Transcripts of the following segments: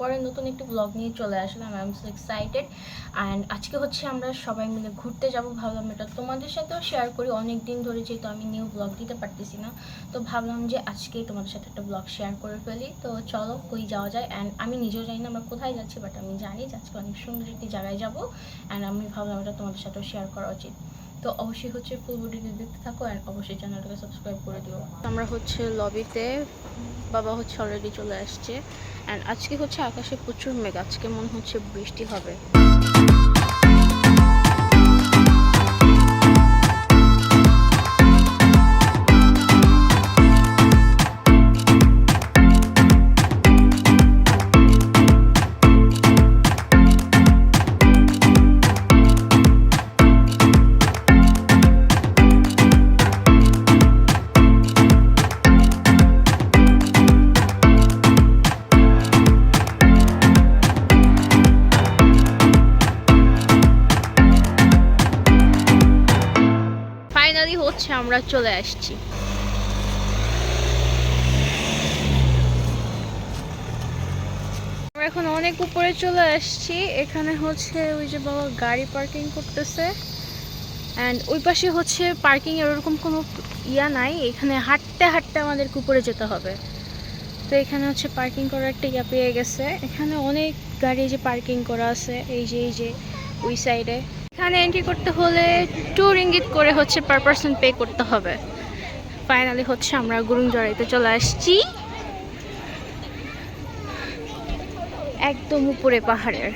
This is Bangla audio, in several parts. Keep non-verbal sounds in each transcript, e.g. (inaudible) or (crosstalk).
পরে নতুন একটি ব্লগ নিয়ে চলে আসলাম I am so excited and আজকে হচ্ছে আমরা সবাই মিলে ঘুরতে যাব, ভাবলাম এটা তোমাদের সাথেও শেয়ার করি। অনেক দিন ধরে যেহেতু আমি নিউ ব্লগ দিতে পারতেছি না, তো ভাবলাম যে আজকেই তোমাদের সাথে একটা ব্লগ শেয়ার করে ফেলি। তো চলো, কই যাওয়া যায়? অ্যান্ড আমি নিজেও জানি না আমরা কোথায় যাচ্ছি বাট আমি জানি যে আজকে অনেক সুন্দর একটি জায়গায় যাব। অ্যান্ড আমি ভাবলাম এটা তোমাদের সাথেও শেয়ার করা উচিত। তো অবশ্যই হচ্ছে ফুল ভিডিও দেখতে থাকো অ্যান্ড অবশ্যই চ্যানেলটাকে সাবস্ক্রাইব করে দিও। আমরা হচ্ছে লবিতে বাবা হচ্ছে অলরেডি চলে আসছে। অ্যান্ড আজকে হচ্ছে আকাশে প্রচুর মেঘ আজকে মনে হচ্ছে বৃষ্টি হবে। হচ্ছে আমরা চলে আসছি। আমরা এখন অনেক উপরে চলে আসছি। এখানে হচ্ছে ওই যে বাবা গাড়ি পার্কিং করতেছে। অ্যান্ড ওই পাশে হচ্ছে পার্কিং এর ওরকম কোনো ইয়া নাই। এখানে হাঁটতে হাঁটতে আমাদেরকে উপরে যেতে হবে। তো এখানে হচ্ছে পার্কিং করার একটা ইয়া পেয়ে গেছে। এখানে অনেক গাড়ি যে পার্কিং করা আছে। এই যে এই যে, ওই সাইডে এখানে এন্ট্রি করতে হলে টু রিঙ্গিট করে হচ্ছে পার পার্সন পে করতে হবে। ফাইনালি হচ্ছে আমরা গুরুংজড়াইতে চলে আসছি। একদম উপরে পাহাড়ের।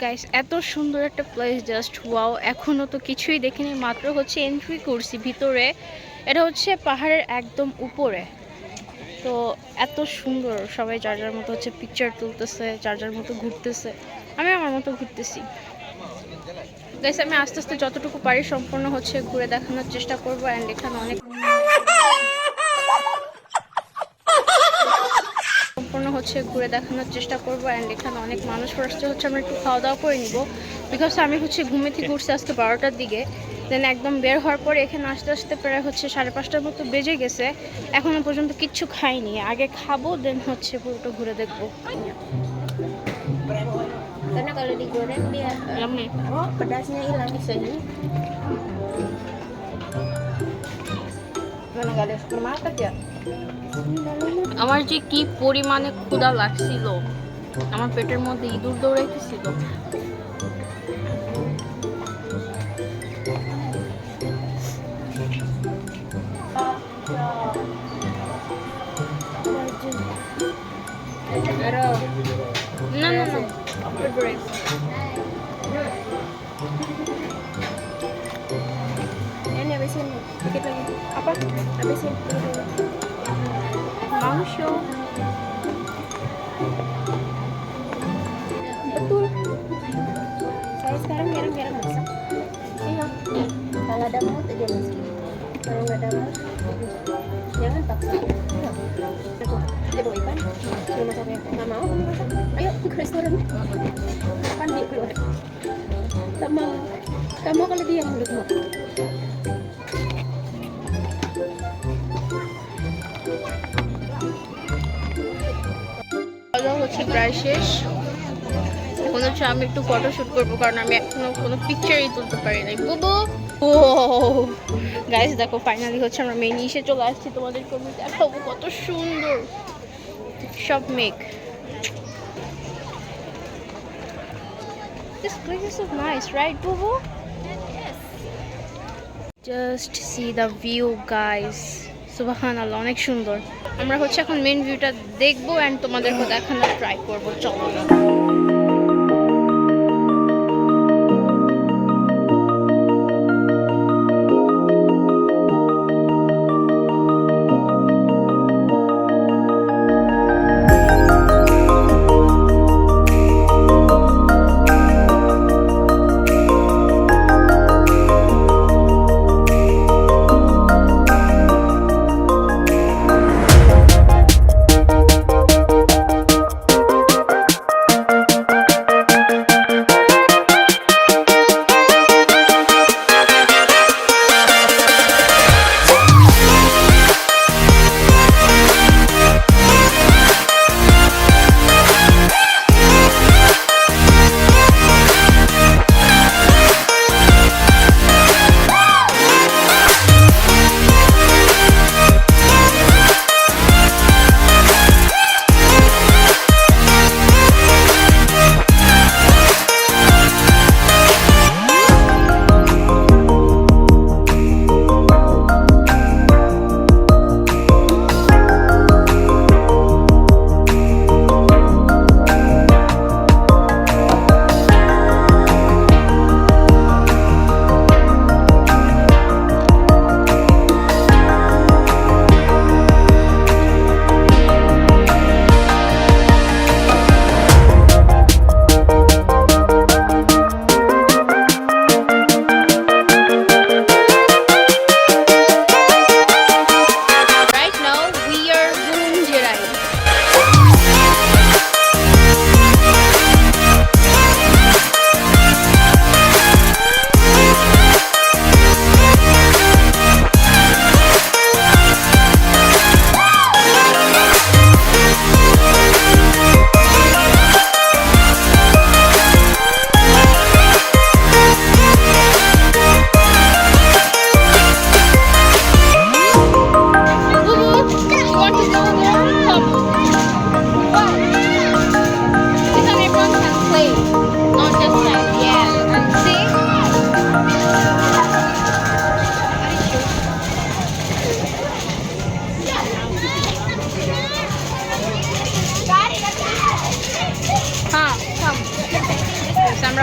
গাইস এত সুন্দর একটা প্লেস জাস্ট ওয়াও এখনও তো কিছুই দেখিনি, মাত্র হচ্ছে এন্ট্রি করছি ভিতরে। এটা হচ্ছে পাহাড়ের একদম উপরে। তো এত সুন্দর, সবাই যার যার মতো হচ্ছে পিকচার তুলতেছে, যার যার মতো ঘুরতেছে। আমি আমার মতো ঘুরতেছি। গাইস আমি আস্তে আস্তে যতটুকু পারি সম্পূর্ণ হচ্ছে ঘুরে দেখানোর চেষ্টা করব অ্যান্ড এখানে অনেক সম্পূর্ণ হচ্ছে ঘুরে দেখানোর চেষ্টা করব অ্যান্ড এখানে অনেক মানুষ আসছে। হচ্ছে আমরা একটু খাওয়া দাওয়া করে নিব। বিকজ আমি হচ্ছে ঘুমে থেকে উঠছি আজকে বারোটার দিকে। দেন একদম বের হওয়ার পরে এখানে আসতে আসতে প্রায় হচ্ছে সাড়ে পাঁচটার মতো বেজে গেছে। এখনও পর্যন্ত কিচ্ছু খাইনি। আগে খাব দেন হচ্ছে পুরোটা ঘুরে দেখব। Karena kalau digoreng dia Yummy. oh pedasnya hilang di sini. Mana nggak ada supermarket ya? Ini dalamnya আমার যে কি পরিমাণে ক্ষুধা লাগছিল আমার পেটের মধ্যে ইঁদুর দৌড়াইতেছিল Kalau ada mau aja masak. Kalau nggak ada mau, jangan paksa. Aku dia bawa ikan. Suruh masak ya. Nggak mau kamu masak. Ayo ke restoran. Kapan dia keluar? Tak mau. Kamu kalau dia mulutmu. খাওয়া হচ্ছে প্রায় শেষ এখন হচ্ছে আমি একটু ফটো শুট করব কারণ আমি এখনও কোনো পিকচারই তুলতে পারি নাই বুবু ও গাইস দেখো ফাইনালি হচ্ছে আমরা মেন ইসে চলে আসছি তোমাদেরকে আমি দেখাবো কত সুন্দর। সব মেঘ। This place is so nice, right, Bubu? Just see the view, guys. সুবাহান অনেক সুন্দর। আমরা হচ্ছে এখন মেন ভিউটা দেখব অ্যান্ড তোমাদেরকে দেখানোর ট্রাই করব। চলো।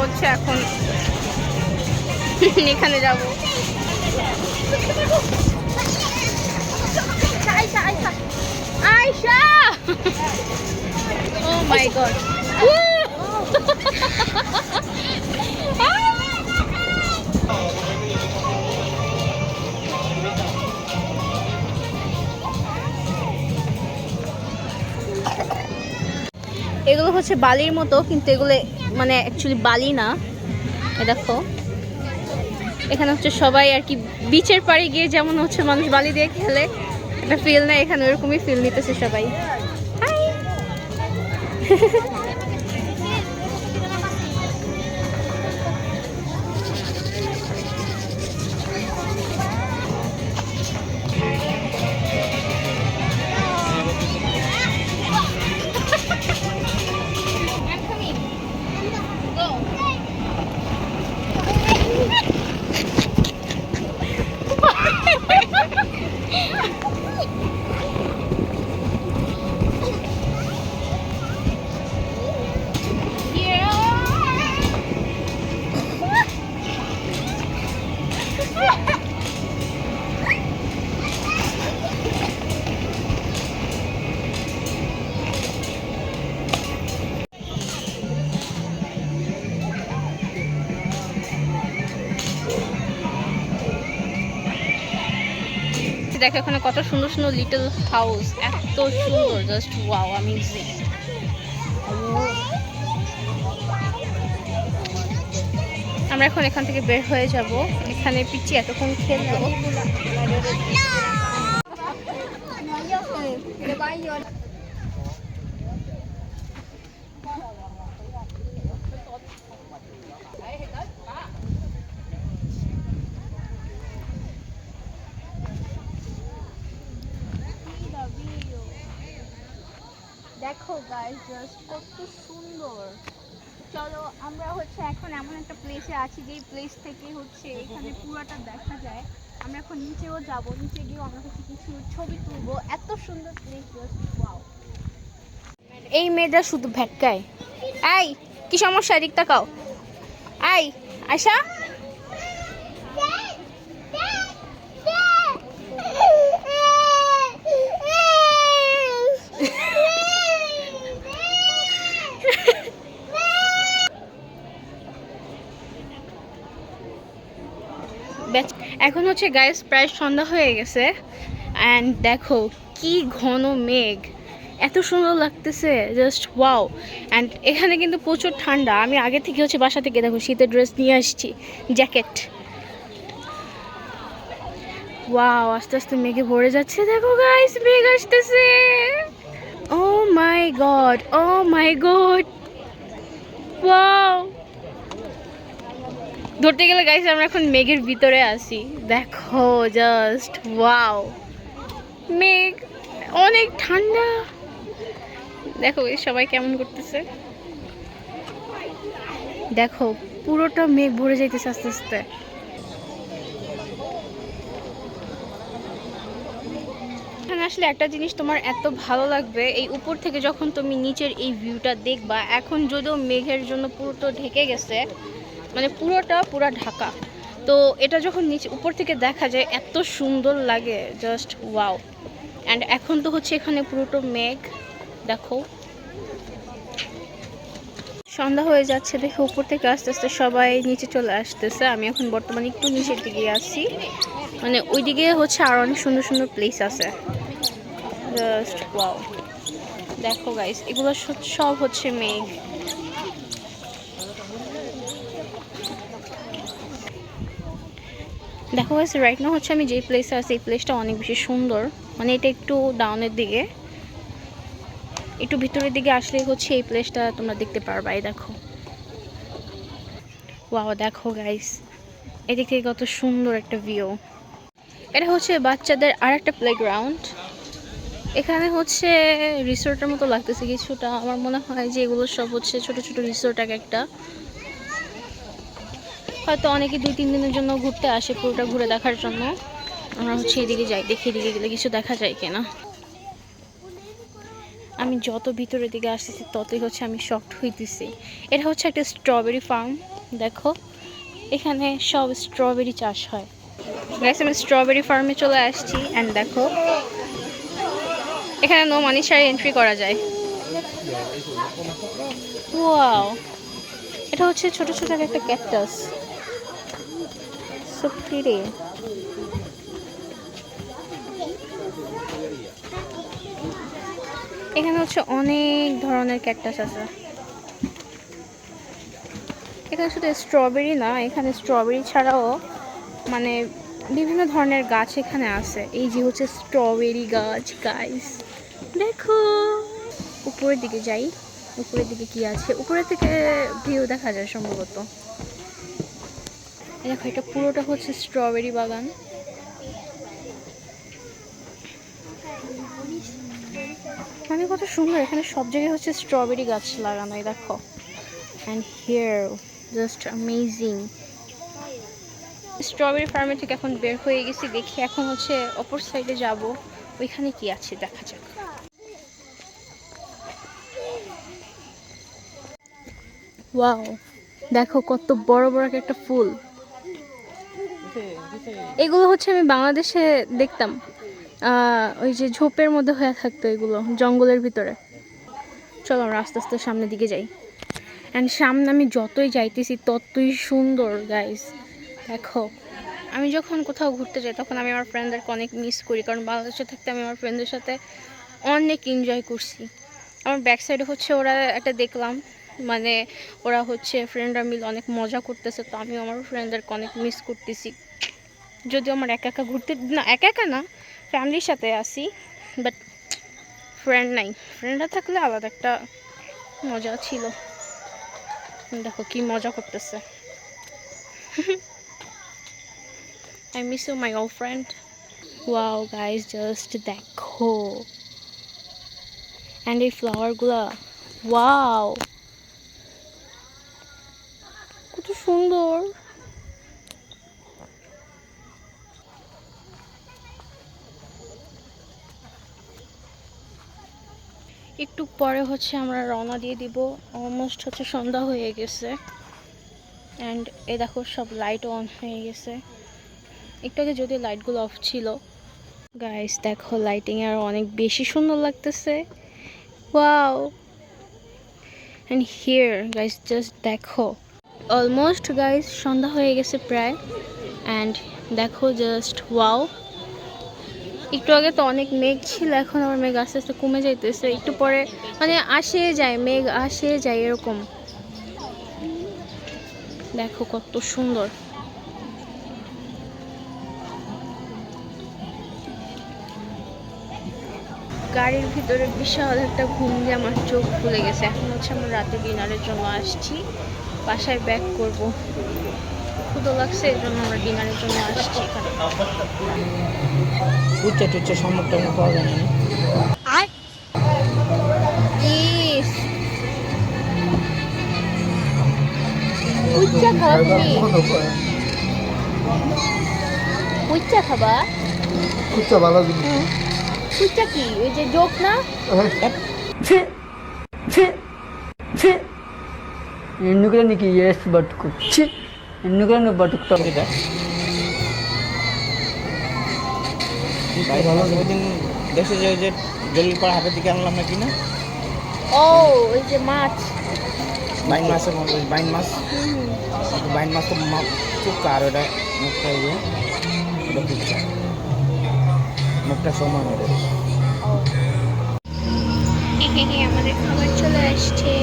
হচ্ছে এখন এখানে যাব। আয়শা! ও মাই গড এগুলো হচ্ছে বালির মতো, কিন্তু এগুলো মানে অ্যাকচুয়ালি বালি না। এ দেখো। এখানে হচ্ছে সবাই আর কি বিচের পাড়ে গিয়ে যেমন হচ্ছে মানুষ বালি দিয়ে খেলে, একটা ফিল নেয় এখানে ওরকমই ফিল নিতেছে সবাই। (laughs) দেখো এখানে কত সুন্দর সুন্দর লিটল হাউস এত সুন্দর জাস্ট ওয়াও অ্যামেজিং আমরা এখন এখান থেকে বের হয়ে যাব। এখানে পিচি এতক্ষণ খেলব দেখো গাইস জাস্ট কত সুন্দর। চলো, আমরা হচ্ছে এখন এমন একটা প্লেসে আছি, যেই প্লেস থেকে হচ্ছে এখানে পুরোটা দেখা যায়। আমরা এখন নিচেও যাব, নিচে গিয়েও আমরা হচ্ছে কিছু ছবি তুলবো। এত সুন্দর প্লেস জাস্ট ওয়াও এই মেয়েটা শুধু ভ্যাটকায়। এই, কি সমস্যা? এদিক তাকাও। এই, আয়শা? এখন হচ্ছে গাইস প্রায় সন্ধ্যা হয়ে গেছে অ্যান্ড দেখো কি ঘন মেঘ। এত সুন্দর লাগতেছে জাস্ট ওয়াও অ্যান্ড এখানে কিন্তু প্রচুর ঠান্ডা। আমি আগে থেকে হচ্ছে বাসা থেকে দেখো শীতের ড্রেস নিয়ে আসছি জ্যাকেট ওয়াও আস্তে আস্তে মেঘে ভরে যাচ্ছে, দেখো গাইস মেঘ আসতেছে। ও my god oh my god wow ধরতে গেলে গাইস আমরা এখন মেঘের ভিতরে আছি। দেখো জাস্ট ওয়াও মেঘ, অনেক ঠান্ডা। দেখো সবাই কেমন করতেছে? দেখো, পুরোটা মেঘ ভরে যাইতেছে আস্তে আস্তে। আসলে একটা জিনিস তোমার এত ভালো লাগবে, এই উপর থেকে যখন তুমি নিচের এই ভিউটা দেখবা, এখন যদিও মেঘের জন্য পুরোটা ঢেকে গেছে মানে পুরোটা পুরা ঢাকা। তো এটা যখন নিচে উপর থেকে দেখা যায়, এত সুন্দর লাগে জাস্ট ওয়াও অ্যান্ড এখন তো হচ্ছে এখানে পুরোটা মেঘ, দেখো। সন্ধ্যা হয়ে যাচ্ছে, দেখে উপর থেকে আস্তে আস্তে সবাই নিচে চলে আসতেছে। আমি এখন বর্তমানে একটু নিচের দিকে আছি। মানে ওইদিকে হচ্ছে আর অনেক সুন্দর সুন্দর প্লেস আছে। জাস্ট ওয়াও দেখো গাইস এগুলো সব হচ্ছে মেঘ। দেখো গাইস রাইট না হচ্ছে আমি যেই প্লেসে আছি, এই প্লেসটা অনেক বেশি সুন্দর। মানে এটা একটু ডাউনের দিকে। একটু ভিতরের দিকে আসলে হচ্ছে এই প্লেসটা তোমরা দেখতে পারবা, এই দেখো। ওয়াও দেখো গাইস এদিক থেকে কত সুন্দর একটা ভিউ এটা হচ্ছে বাচ্চাদের আর একটা প্লেগ্রাউন্ড এখানে হচ্ছে রিসোর্টের মতো লাগতেছে কিছুটা। আমার মনে হয় যে এগুলো সব হচ্ছে ছোট ছোট রিসোর্ট এক একটা। হয়তো অনেকে দুই, তিন দিনের জন্য ঘুরতে আসে পুরোটা ঘুরে দেখার জন্য। আমরা হচ্ছে এদিকে যাই, দেখি এদিকে গেলে কিছু দেখা যায় কিনা। আমি যত ভিতরের দিকে আসতেছি, ততই হচ্ছে আমি শক্ট হইতেছি। এটা হচ্ছে একটা স্ট্রবেরি ফার্ম দেখো। এখানে সব স্ট্রবেরি চাষ হয়। আমি স্ট্রবেরি ফার্মে চলে আসছি অ্যান্ড দেখো। এখানে নো মানি ছাড়া এন্ট্রি করা যায়। ওয়াও এটা হচ্ছে ছোট ছোট একটা ক্যাকটাস সো প্রিটি এখানে হচ্ছে অনেক ধরনের ক্যাকটাস আছে। এখানে শুধু স্ট্রবেরি না, এখানে স্ট্রবেরি ছাড়াও মানে বিভিন্ন ধরনের গাছ এখানে আছে। এই যে হচ্ছে স্ট্রবেরি গাছ গাইস দেখো। উপরের দিকে যাই। উপরের দিকে কি আছে? উপরের থেকে ভিউ দেখা যায় সম্ভবত। দেখো, এটা পুরোটা হচ্ছে স্ট্রবেরি বাগান। মানে কত সুন্দর, এখানে সব জায়গায় হচ্ছে স্ট্রবেরি গাছ লাগানো, এই দেখো। And here just amazing strawberry ফার্মে থেকে এখন বের হয়ে গেছি, দেখি এখন হচ্ছে অপর সাইডে যাব। ওইখানে কি আছে, দেখা যাক। ওয়াও দেখো কত বড় বড় একটা ফুল। এগুলো হচ্ছে আমি বাংলাদেশে দেখতাম। ওই যে ঝোপের মধ্যে হয়ে থাকতো এগুলো, জঙ্গলের ভিতরে। চলো আমরা আস্তে আস্তে সামনের দিকে যাই। অ্যান্ড সামনে আমি যতই যাইতেছি, ততই সুন্দর গাইস দেখো, আমি যখন কোথাও ঘুরতে যাই, তখন আমি আমার ফ্রেন্ডদেরকে অনেক মিস করি। কারণ বাংলাদেশে থাকতে আমি আমার ফ্রেন্ডদের সাথে অনেক এনজয় করছি। আমার ব্যাক সাইডে হচ্ছে ওরা একটা দেখলাম মানে ওরা হচ্ছে ফ্রেন্ডরা মিলে অনেক মজা করতেছে, তো আমি আমার ফ্রেন্ডদেরকে অনেক মিস করতেছি। যদিও আমার একা একা ঘুরতে, না, একা একা না ফ্যামিলির সাথে আসি বাট ফ্রেন্ড নাই। ফ্রেন্ডরা থাকলে আলাদা একটা মজা ছিল। দেখো কি মজা করতেছে। I miss you my old friend wow guys just দেখো। অ্যান্ড এই ফ্লাওয়ারগুলা ওয়াও কত সুন্দর। একটু পরে হচ্ছে আমরা রওনা দিয়ে দিব। অলমোস্ট হচ্ছে সন্ধ্যা হয়ে গেছে। অ্যান্ড এ দেখো সব লাইট অন হয়ে গেছে। একটু আগে যদি লাইটগুলো অফ ছিল। গাইস দেখো লাইটিং আর অনেক বেশি সুন্দর লাগতেছে। Wow and here guys just দেখো। অলমোস্ট গাইজ সন্ধ্যা হয়ে গেছে প্রায়। অ্যান্ড দেখো জাস্ট ওয়াও একটু আগে তো অনেক মেঘ ছিল, এখন আমার মেঘ আস্তে আস্তে কমে যাইতেছে। একটু পরে মানে আসে যায়, মেঘ আসে যায় এরকম। দেখো কত সুন্দর। গাড়ির ভিতরে বিশাল একটা ঘুম দিয়ে আমার চোখ খুলে গেছে। এখন হচ্ছে আমরা রাতে ডিনারের জন্য আসছি। বাসায় ব্যাক করব। ক্ষুদো লাগছে এই জন্য আমরা ডিনারের জন্য আসছি এখানে। উচ্চা টুচ্চা সম্মুখ টম্মুখ পাওয়া যায় না। উচ্চা খাবা তুমি। উচ্চা খাবা? কুচ্চা ভালো জিনিস। উচ্চা কি? ওই যে জোক না? ఎందుకురా నీకు ఏసి బతుకు ఛీ ఎందుకురా నువ్వు బతుకుతావు ভালো ওই দিন দেশে যে যে জলিল পাড়া হাটের দিকে আনলাম নাকি না ও ওই যে মাছ বাইন মাছের মতো ওই বাইন মাছ বাইন মাছ তো মা- চুক্কা আর ওটা মুখটা ইয়ে ওটা কুচ্চা মুখটা সমান ওটা এখানে আমাদের খাবার চলে আসছে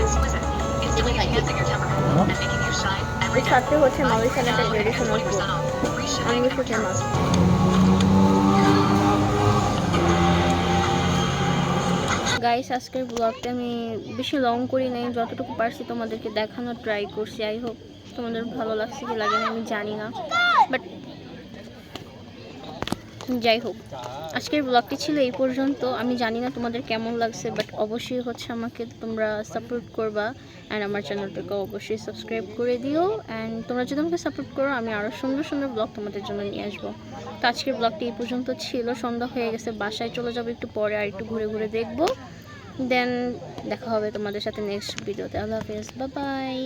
exquisite, instantly enhancing your temper and making you shine every এই. সাথে হচ্ছে মালয়েশিয়ান একটা traditional food 20% off. Free shipping অনেক and বেশি ফেমাস গাইস আজকের ব্লগটা আমি বেশি লং করি নাই যতটুকু পারছি তোমাদেরকে দেখানোর ট্রাই করছি আই হোপ তোমাদের ভালো লাগছে কি লাগে না আমি জানি না। বাট যাই হোক, আজকের ব্লগটি ছিল এই পর্যন্ত। আমি জানি না তোমাদের কেমন লাগছে বাট অবশ্যই হচ্ছে আমাকে তোমরা সাপোর্ট করবা। অ্যান্ড আমার চ্যানেলটাকে অবশ্যই সাবস্ক্রাইব করে দিও। অ্যান্ড তোমরা যদি আমাকে সাপোর্ট করো, আমি আরও সুন্দর সুন্দর ব্লগ তোমাদের জন্য নিয়ে আসব। তো আজকের ব্লগটি এই পর্যন্ত ছিল। সন্ধ্যা হয়ে গেছে, বাসায় চলে যাব একটু পরে আর একটু ঘুরে ঘুরে দেখব। দেন দেখা হবে তোমাদের সাথে নেক্সট ভিডিওতে আল্লাহ হাফেজ। বাই